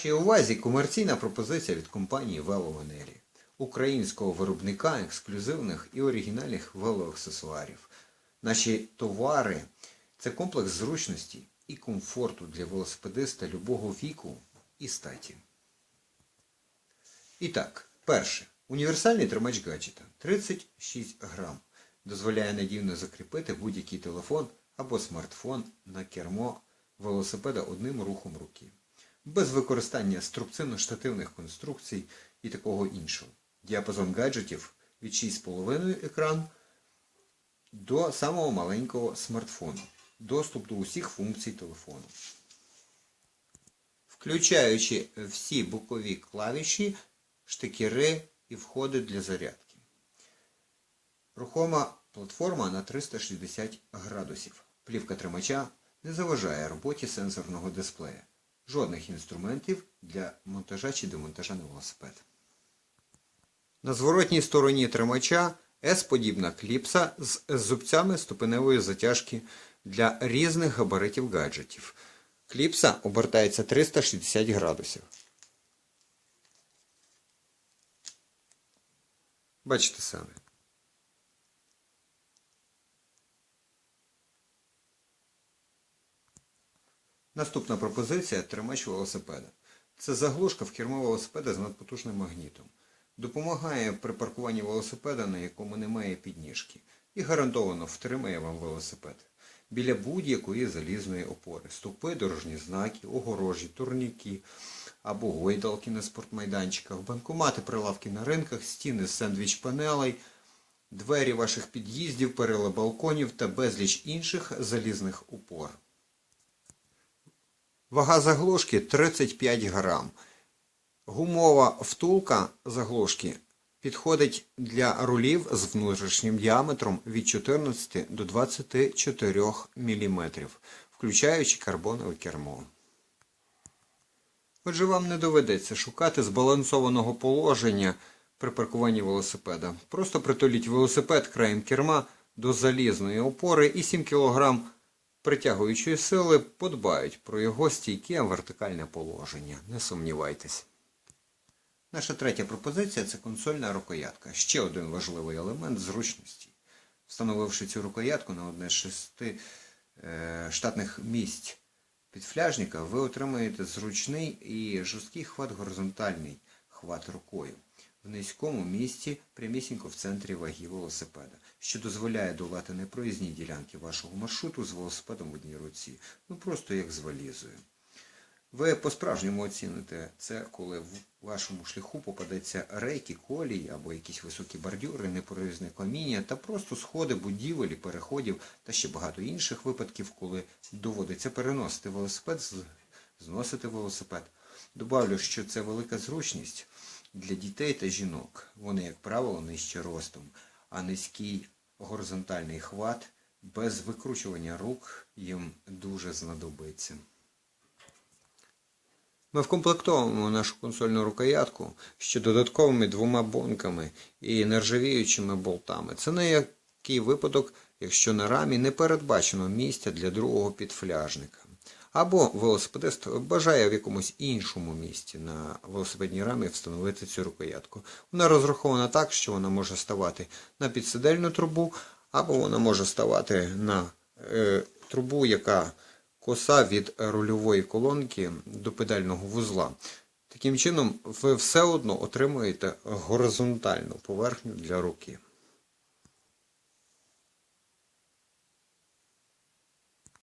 Вашій увазі комерційна пропозиція від компанії Веловенері, українського виробника ексклюзивних і оригінальних велоаксесуарів. Наші товари це комплекс зручності і комфорту для велосипедиста любого віку і статі. І так, перше. Універсальний тримач гаджета 36 грам. Дозволяє надійно закріпити будь-який телефон або смартфон на кермо велосипеда одним рухом руки. Без використання струбцинно-штативних конструкцій і такого іншого. Діапазон гаджетів від 6,5 екран до самого маленького смартфону. Доступ до усіх функцій телефону. Включаючи всі бокові клавіші, штикери і входи для зарядки. Рухома платформа на 360 градусів. Плівка тримача не заважає роботі сенсорного дисплея. Жодних інструментів для монтажа чи демонтажа на велосипед. На зворотній стороні тримача S-подібна кліпса з зубцями ступеневої затяжки для різних габаритів гаджетів. Кліпса обертається 360 градусів. Бачите самі. Наступна пропозиція тримач велосипеда. Це заглушка в кермо велосипеда з надпотужним магнітом. Допомагає при паркуванні велосипеда, на якому немає підніжки, і гарантовано втримає вам велосипед біля будь-якої залізної опори. Стовпи, дорожні знаки, огорожі, турніки або гойдалки на спортмайданчиках, банкомати, прилавки на ринках, стіни з сендвіч-панелей, двері ваших під'їздів, перила балконів та безліч інших залізних опор. Вага заглушки 35 грам. Гумова втулка заглушки підходить для рулів з внутрішнім діаметром від 14 до 24 мм, включаючи карбонове кермо. Отже, вам не доведеться шукати збалансованого положення при паркуванні велосипеда. Просто притуліть велосипед краєм керма до залізної опори і 7 кг притягуючої сили подбають про його стійке вертикальне положення. Не сумнівайтесь. Наша третя пропозиція це консольна рукоятка. Ще один важливий елемент зручності. Встановивши цю рукоятку на одне з шести е, штатних місць підфляжника, ви отримаєте зручний і жорсткий хват горизонтальний хват рукою. В низькому місці прямісінько в центрі ваги велосипеда, що дозволяє долати непроїзні ділянки вашого маршруту з велосипедом в одній руці, ну просто як з валізою. Ви по-справжньому оціните це, коли в вашому шляху попадеться рейки, колії або якісь високі бордюри, непроїзне каміння та просто сходи будівель, переходів та ще багато інших випадків, коли доводиться переносити велосипед, зносити велосипед. Добавлю, що це велика зручність для дітей та жінок. Вони, як правило, нижче ростом, а низький горизонтальний хват без викручування рук їм дуже знадобиться. Ми вкомплектовуємо нашу консольну рукоятку ще додатковими двома бонками і нержавіючими болтами. Це на який випадок, якщо на рамі не передбачено місця для другого підфляжника. Або велосипедист бажає в якомусь іншому місці на велосипедній рамі встановити цю рукоятку. Вона розрахована так, що вона може ставати на підсидельну трубу, або вона може ставати на е, трубу, яка коса від рульової колонки до педального вузла. Таким чином, ви все одно отримуєте горизонтальну поверхню для руки.